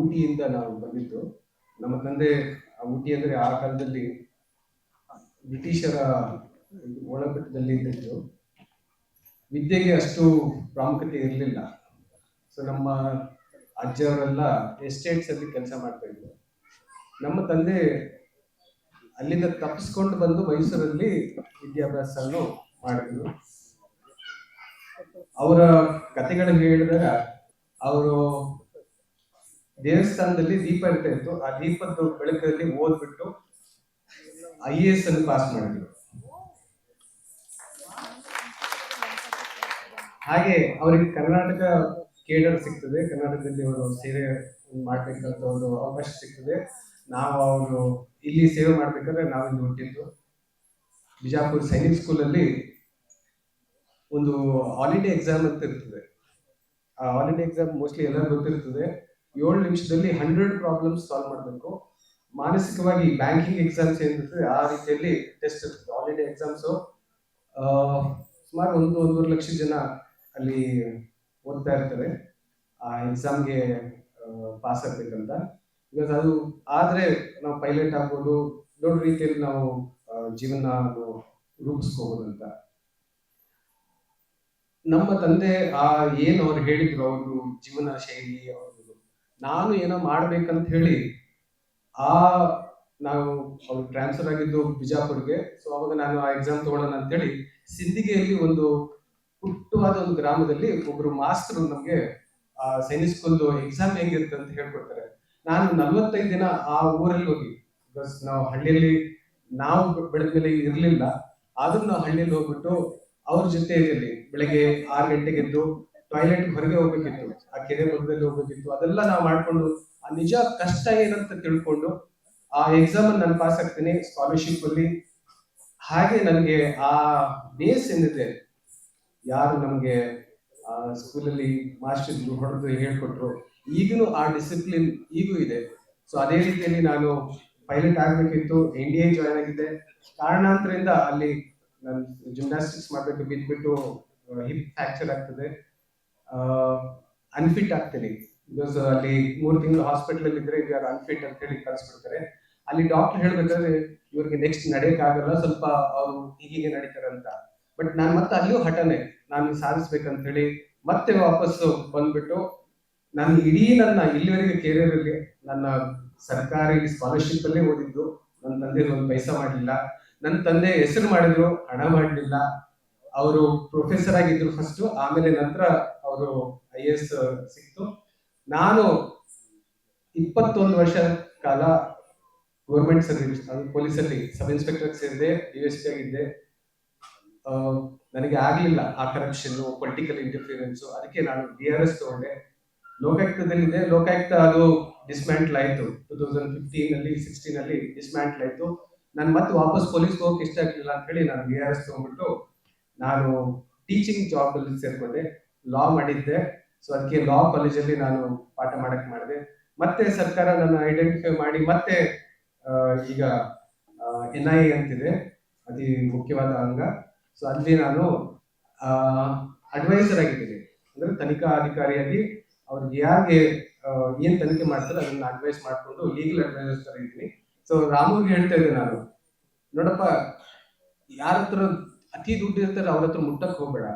ಊಟಿಯಿಂದ ನಾವು ಬಂದಿದ್ದು. ನಮ್ಮ ತಂದೆ ಊಟಿ ಅಂದರೆ ಆ ಕಾಲದಲ್ಲಿ ಬ್ರಿಟಿಷರ ಒಳಪಟ್ಟದಲ್ಲಿ ಇದ್ದಿದ್ದು. ವಿದ್ಯೆಗೆ ಅಷ್ಟು ಪ್ರಾಮುಖ್ಯತೆ ಇರಲಿಲ್ಲ. ಸೊ ನಮ್ಮ ಅಜ್ಜವರೆಲ್ಲ ಎಸ್ಟೇಟ್ಸ್ ಅಲ್ಲಿ ಕೆಲಸ ಮಾಡ್ತಾ ಇದ್ರು. ನಮ್ಮ ತಂದೆ ಅಲ್ಲಿಂದ ತಪ್ಪಿಸ್ಕೊಂಡು ಬಂದು ಮೈಸೂರಲ್ಲಿ ವಿದ್ಯಾಭ್ಯಾಸವನ್ನು ಮಾಡಿದ್ರು. ಅವರ ಕಥೆಗಳನ್ನು ಹೇಳಿದಾಗ, ಅವರು ದೇವಸ್ಥಾನದಲ್ಲಿ ದೀಪ ಇರ್ತಾ ಇತ್ತು ಆ ದೀಪದ ಬೆಳಕಲ್ಲಿ ಓದ್ಬಿಟ್ಟು ಐ ಎ ಎಸ್ ಅನ್ನು ಪಾಸ್ ಮಾಡಿದ್ರು. ಹಾಗೆ ಅವರಿಗೆ ಕರ್ನಾಟಕ ಕೇಡರ್ ಸಿಗ್ತದೆ. ಕರ್ನಾಟಕದಲ್ಲಿ ಅವರು ಸೇವೆ ಮಾಡ್ಬೇಕಂತ ಒಂದು ಅವಕಾಶ ಸಿಗ್ತದೆ. ನಾವು ಅವರು ಇಲ್ಲಿ ಸೇವೆ ಮಾಡ್ಬೇಕಾದ್ರೆ ನಾವು ಇಲ್ಲಿ ಹುಟ್ಟಿದ್ದು. ಬಿಜಾಪುರ ಸೈನಿಕ್ ಸ್ಕೂಲಲ್ಲಿ ಒಂದು ಹಾಲಿಡೇ ಎಕ್ಸಾಮ್ ಅಂತ ಇರ್ತದೆ. ಆ ಹಾಲಿಡೇ ಎಕ್ಸಾಮ್ ಮೋಸ್ಟ್ಲಿ ಎಲ್ಲರಿಗೂ ಗೊತ್ತಿರ್ತದೆ. ಏಳು ನಿಮಿಷದಲ್ಲಿ ಹಂಡ್ರೆಡ್ ಪ್ರಾಬ್ಲಮ್ಸ್ ಸಾಲ್ವ್ ಮಾಡಬೇಕು. ಮಾನಸಿಕವಾಗಿ ಬ್ಯಾಂಕಿಂಗ್ ಎಕ್ಸಾಮ್ಸ್ ಏನಿರ್ತದೆ ಆ ರೀತಿಯಲ್ಲಿ ಟೆಸ್ಟ್ ಇರ್ತದೆ ಆಲ್ರೆಡಿ ಎಕ್ಸಾಮ್ಸು ಸುಮಾರು ಒಂದು, ಒಂದೂವರೆ ಲಕ್ಷ ಜನ ಅಲ್ಲಿ ಓದ್ತಾ ಇರ್ತಾರೆ. ಆ ಎಕ್ಸಾಮ್ಗೆ ಪಾಸ್ ಆಗ್ಬೇಕಂತ. ಬಿಕಾಸ್ ಅದು ಆದರೆ ನಾವು ಪೈಲಟ್ ಆಗ್ಬೋದು, ದೊಡ್ಡ ರೀತಿಯಲ್ಲಿ ನಾವು ಜೀವನ ರೂಪಿಸ್ಕೋಬಹುದು ಅಂತ ನಮ್ಮ ತಂದೆ ಆ ಏನು ಅವ್ರು ಹೇಳಿದ್ರು ಅವರು ಜೀವನ ಶೈಲಿ ಅವ್ರದ್ದು ನಾನು ಏನೋ ಮಾಡ್ಬೇಕಂತ ಹೇಳಿ, ಆ, ನಾವು ಅವ್ರು ಟ್ರಾನ್ಸ್ಫರ್ ಆಗಿದ್ದು ಬಿಜಾಪುರ್ಗೆ. ಸೊ ಅವಾಗ ನಾನು ಆ ಎಕ್ಸಾಮ್ ತಗೊಳ್ಳೋಣ ಅಂತೇಳಿ ಸಿಂದಿಗೆಯಲ್ಲಿ ಒಂದು ಪುಟ್ಟವಾದ ಒಂದು ಗ್ರಾಮದಲ್ಲಿ ಒಬ್ರು ಮಾಸ್ಟರ್ ನಮ್ಗೆ, ಆ ಸೈನಿಕ್ ಸ್ಕೂಲ್ದು ಎಕ್ಸಾಮ್ ಹೆಂಗಿರುತ್ತೆ ಅಂತ ಹೇಳ್ಕೊಡ್ತಾರೆ. ನಾನು ನಲ್ವತ್ತೈದು ದಿನ ಆ ಊರಲ್ಲಿ ಹೋಗಿ ಬಿಕಾಸ್ ನಾವು ಹಳ್ಳಿಯಲ್ಲಿ, ನಾವು ಬೆಳೆದ ಮೇಲೆ ಇರಲಿಲ್ಲ. ಆದ್ರೂ ನಾವು ಹಳ್ಳಿಯಲ್ಲಿ ಹೋಗ್ಬಿಟ್ಟು ಅವ್ರ ಜೊತೆಯಲ್ಲಿ ಬೆಳಗ್ಗೆ ಆರು ಗಂಟೆಗೆ ಎದ್ದು ಟಾಯ್ಲೆಟ್ ಹೊರಗೆ ಹೋಗ್ಬೇಕಿತ್ತು, ಆ ಕೆರೆ ಮಧ್ಯದಲ್ಲಿ ಹೋಗ್ಬೇಕಿತ್ತು, ಅದೆಲ್ಲ ನಾವು ಮಾಡ್ಕೊಂಡು, ಆ ನಿಜ ಕಷ್ಟ ಏನಂತ ತಿಳ್ಕೊಂಡು, ಆ ಎಕ್ಸಾಮ್ ನಾನು ಪಾಸ್ ಆಗ್ತೀನಿ ಸ್ಕಾಲರ್ಶಿಪ್ ಅಲ್ಲಿ. ಹಾಗೆ ನನಗೆ ಆ ಬೇಸ್ ಏನಿದೆ, ಯಾರು ನಮಗೆ ಸ್ಕೂಲಲ್ಲಿ ಮಾಸ್ಟರ್ ಹೊಡೆದು ಹೇಳ್ಕೊಟ್ರು ಈಗಲೂ ಆ ಡಿಸಿಪ್ಲಿನ್ ಈಗೂ ಇದೆ. ಸೊ ಅದೇ ರೀತಿಯಲ್ಲಿ ನಾನು ಪೈಲಟ್ ಆಗಬೇಕಿತ್ತು ಎನ್ ಡಿ ಎ ಜಾಯ್ನ್ ಆಗಿದ್ದೆ. ಕಾರಣಾಂತರದಿಂದ ಅಲ್ಲಿ ನಾನು ಜಿಮ್ನಾಸ್ಟಿಕ್ಸ್ ಮಾಡಬೇಕು ಬಿದ್ದುಬಿಟ್ಟು ಹಿಪ್ ಫ್ರಾಕ್ಚರ್ ಆಗ್ತದೆ. ಅನ್ಫಿಟ್ ಆಗ್ತೀನಿ. ಬಿಕಾಸ್ ಅಲ್ಲಿ ಮೂರು ತಿಂಗಳು ಹಾಸ್ಪಿಟಲ್ ಇದ್ರೆ ಯಾರು ಅನ್ಫಿಟ್ ಅಂತ ಹೇಳಿ ಕಳಿಸ್ಬಿಡ್ತಾರೆ. ಅಲ್ಲಿ ಡಾಕ್ಟರ್ ಹೇಳ್ಬೇಕಾದ್ರೆ, ಇವ್ರಿಗೆ ನೆಕ್ಸ್ಟ್ ನಡೆಯಕ್ ಆಗಲ್ಲ ಸ್ವಲ್ಪ ಅವ್ರು ಹೀಗೆ ನಡೀತಾರೆ ಅಂತ ಬಟ್ ನಾನು ಮತ್ತೆ ಅಲ್ಲಿಯೂ ಹಠನೆ, ನಾನು ಸಾಧಿಸ್ಬೇಕಂತ ಹೇಳಿ ಮತ್ತೆ ವಾಪಸ್ ಬಂದ್ಬಿಟ್ಟು, ನಾನು ಇಡೀ ನನ್ನ ಇಲ್ಲಿವರೆಗೆ ಕೆರಿಯರ್ ಅಲ್ಲಿ ನನ್ನ ಸರ್ಕಾರಿ ಸ್ಕಾಲರ್ಶಿಪ್ ಅಲ್ಲೇ ಓದಿದ್ದು. ನನ್ನ ತಂದೆ ಒಂದು ಪೈಸಾ ಮಾಡಲಿಲ್ಲ. ನನ್ನ ತಂದೆ ಹೆಸರು ಮಾಡಿದ್ರು, ಹಣ ಮಾಡಲಿಲ್ಲ. ಅವರು ಪ್ರೊಫೆಸರ್ ಆಗಿದ್ರು ಫಸ್ಟ್ ಆಮೇಲೆ ನಂತರ ಅವರು ಐ ಎಸ್ ಸಿಕ್ತು. ನಾನು ಇಪ್ಪತ್ತೊಂದು ವರ್ಷ ಕಾಲ ಗೌರ್ಮೆಂಟ್ ಸರ್ವಿಸ್ ಅದು ಪೊಲೀಸಲ್ಲಿ ಸಬ್ ಇನ್ಸ್ಪೆಕ್ಟರ್ ಸೇರಿದೆ ಡಿ ಎಸ್ ಪಿ ಆಗಿದ್ದೆ. ನನಗೆ ಆಗಲಿಲ್ಲ ಆ ಕರಪ್ಷನ್ ಪೊಲಿಟಿಕಲ್ ಇಂಟರ್ಫಿಯರೆನ್ಸ್ ಅದಕ್ಕೆ ನಾನು ಡಿ ಆರ್ ಎಸ್ ತಗೊಂಡೆ. ಲೋಕಾಯುಕ್ತದಲ್ಲಿದೆ. ಲೋಕಾಯುಕ್ತ ಅದು ಡಿಸ್ಮ್ಯಾಂಟ್ಲ್ ಆಯ್ತು. ಟೂ ತೌಸಂಡ್ ಫಿಫ್ಟೀನಲ್ಲಿ ಸಿಕ್ಸ್ಟೀನಲ್ಲಿ ಡಿಸ್ಮ್ಯಾಂಟ್ಲ್ ಆಯ್ತು. ನಾನು ಮತ್ತೆ ವಾಪಸ್ ಪೊಲೀಸ್ ಹೋಗಕ್ಕೆ ಇಷ್ಟ ಆಗಲಿಲ್ಲ ಅಂತ ಹೇಳಿ ನಾನು ಡಿ ಆರ್ ಎಸ್ ತಗೊಂಡ್ಬಿಟ್ಟು ನಾನು ಟೀಚಿಂಗ್ ಜಾಬ್ ಅಲ್ಲಿ ಸೇರ್ಕೊಂಡೆ. ಲಾ ಮಾಡಿದ್ದೆ. ಸೊ ಅದಕ್ಕೆ ಲಾ ಕಾಲೇಜಲ್ಲಿ ನಾನು ಪಾಠ ಮಾಡಕ್ ಮಾಡಿದೆ. ಮತ್ತೆ ಸರ್ಕಾರ ನನ್ನ ಐಡೆಂಟಿಫೈ ಮಾಡಿ ಮತ್ತೆ ಈಗ ಎನ್ ಐ ಅಂತಿದೆ. ಅತಿ ಮುಖ್ಯವಾದ ಅಂಗ. ಸೊ ಅಲ್ಲಿ ನಾನು ಅಡ್ವೈಸರ್ ಆಗಿದ್ದೀನಿ. ಅಂದ್ರೆ ತನಿಖಾ ಅಧಿಕಾರಿಯಾಗಿ ಅವ್ರಿಗೆ ಯಾರಿಗೆ ಏನ್ ತನಿಖೆ ಮಾಡ್ತಾರೆ ಅದನ್ನ ಅಡ್ವೈಸ್ ಮಾಡಿಕೊಂಡು ಲೀಗಲ್ ಅಡ್ವೈಸರ್ ತರ ಇದ್ದೀನಿ. ಸೊ ರಾಮುಗೆ ಹೇಳ್ತಾ ಇದ್ದೆ ನಾನು. ನೋಡಪ್ಪ, ಯಾರ ಹತ್ರ ಅತಿ ದುಡ್ಡು ಇರ್ತಾರೆ ಅವ್ರ ಹತ್ರ ಮುಟ್ಟಕ್ ಹೋಗ್ಬೇಡ.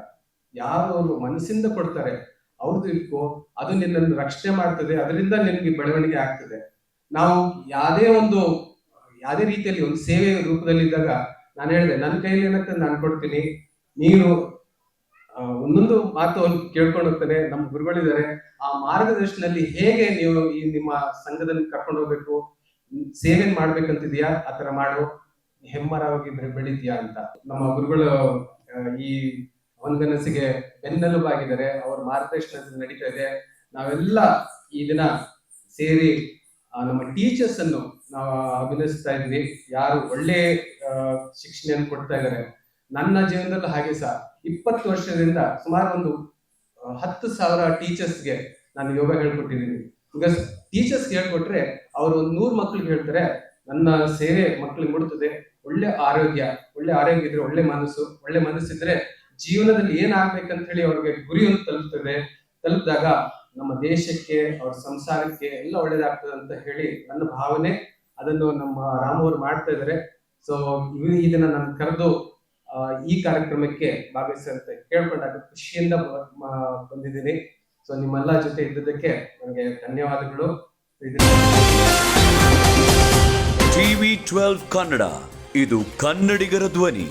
ಯಾರು ಅವರು ಮನಸ್ಸಿಂದ ಕೊಡ್ತಾರೆ. ಅವ್ರದ್ದು ಇಟ್ಕೋ, ಅದು ನಿನ್ನನ್ನು ರಕ್ಷಣೆ ಮಾಡ್ತದೆ, ಅದರಿಂದ ನಿನ್ಗೆ ಬೆಳವಣಿಗೆ ಆಗ್ತದೆ. ನಾವು ಯಾವುದೇ ಒಂದು, ಯಾವುದೇ ರೀತಿಯಲ್ಲಿ ಒಂದು ಸೇವೆ ರೂಪದಲ್ಲಿದ್ದಾಗ ನಾನು ಹೇಳಿದೆ, ನನ್ನ ಕೈಲಿ ಏನಂತ ನಾನು ಕೊಡ್ತೀನಿ. ನೀನು ಒಂದೊಂದು ಮಾತು ಅವ್ರು ಕೇಳ್ಕೊಂಡು ಹೋಗ್ತಾನೆ ನಮ್ಮ ಗುರುಗಳಿದ್ದಾರೆ. ಆ ಮಾರ್ಗದರ್ಶನದಲ್ಲಿ ಹೇಗೆ ನೀವು ಈ ನಿಮ್ಮ ಸಂಘದಲ್ಲಿ ಕರ್ಕೊಂಡು ಹೋಗ್ಬೇಕು ಸೇವೆ ಮಾಡ್ಬೇಕಂತಿದ್ಯಾ? ಆ ತರ ಮಾಡು. ಹೆಮ್ಮರವಾಗಿ ಬೆಳೆ- ಬೆಳಿತೀಯಾ ಅಂತ. ನಮ್ಮ ಗುರುಗಳು ಈ ಒಂದನಸಿಗೆ ಬೆನ್ನೆಲುಬಾಗಿದ್ದಾರೆ ಅವ್ರ ಮಾರ್ಗದರ್ಶನದಿಂದ ನಡೀತಾ ಇದೆ. ನಾವೆಲ್ಲ ಈ ದಿನ ಸೇರಿ ನಮ್ಮ ಟೀಚರ್ಸ್ ಅನ್ನು ನಾವು ಅಭಿನಯಿಸ್ತಾ ಇದ್ವಿ ಯಾರು ಒಳ್ಳೆ ಶಿಕ್ಷಣ ಕೊಡ್ತಾ ಇದ್ದಾರೆ. ನನ್ನ ಜೀವನದಲ್ಲೂ ಹಾಗೆ ಸಹ ಇಪ್ಪತ್ತು ವರ್ಷದಿಂದ ಸುಮಾರು ಒಂದು ಹತ್ತು ಸಾವಿರ ಟೀಚರ್ಸ್ಗೆ ನಾನು ಯೋಗ ಹೇಳ್ಕೊಟ್ಟಿದ್ದೀನಿ. ಬಿಕಾಸ್ ಟೀಚರ್ಸ್ ಹೇಳ್ಕೊಟ್ರೆ ಅವರು ಒಂದು ನೂರು ಮಕ್ಳಿಗೆ ಹೇಳ್ತಾರೆ, ನನ್ನ ಸೇವೆ ಮಕ್ಳಿಗೆ ಮುಡ್ತದೆ ಒಳ್ಳೆ ಆರೋಗ್ಯ ಒಳ್ಳೆ ಆರೋಗ್ಯ ಇದ್ರೆ ಒಳ್ಳೆ ಮನಸ್ಸು, ಒಳ್ಳೆ ಮನಸ್ಸಿದ್ರೆ ಜೀವನದಲ್ಲಿ ಏನಾಗ್ಬೇಕಂತ ಹೇಳಿ ಅವ್ರಿಗೆ ಗುರಿಯನ್ನು ತಲುಪ್ತದೆ, ತಲುಪಿದಾಗ ನಮ್ಮ ದೇಶಕ್ಕೆ, ಅವ್ರ ಸಂಸಾರಕ್ಕೆ ಎಲ್ಲ ಒಳ್ಳೇದಾಗ್ತದೆ ಅಂತ ಹೇಳಿ ನನ್ನ ಭಾವನೆ. ಅದನ್ನು ನಮ್ಮ ರಾಮವರು ಮಾಡ್ತಾ ಇದ್ದಾರೆ. ಸೊ ಇದನ್ನ ನಾನು ಕರೆದು ಈ ಕಾರ್ಯಕ್ರಮಕ್ಕೆ ಭಾಗವಹಿಸುವಂತೆ ಕೇಳ್ಕೊಂಡಾಗ ಖುಷಿಯಿಂದ ಬಂದಿದ್ದೀನಿ. ಸೊ ನಿಮ್ಮೆಲ್ಲ ಜೊತೆ ಇದ್ದದಕ್ಕೆ ನನಗೆ ಧನ್ಯವಾದಗಳು. ಟಿವಿ ಟ್ವೆಲ್ವ್ ಕನ್ನಡ, ಇದು ಕನ್ನಡಿಗರ ಧ್ವನಿ.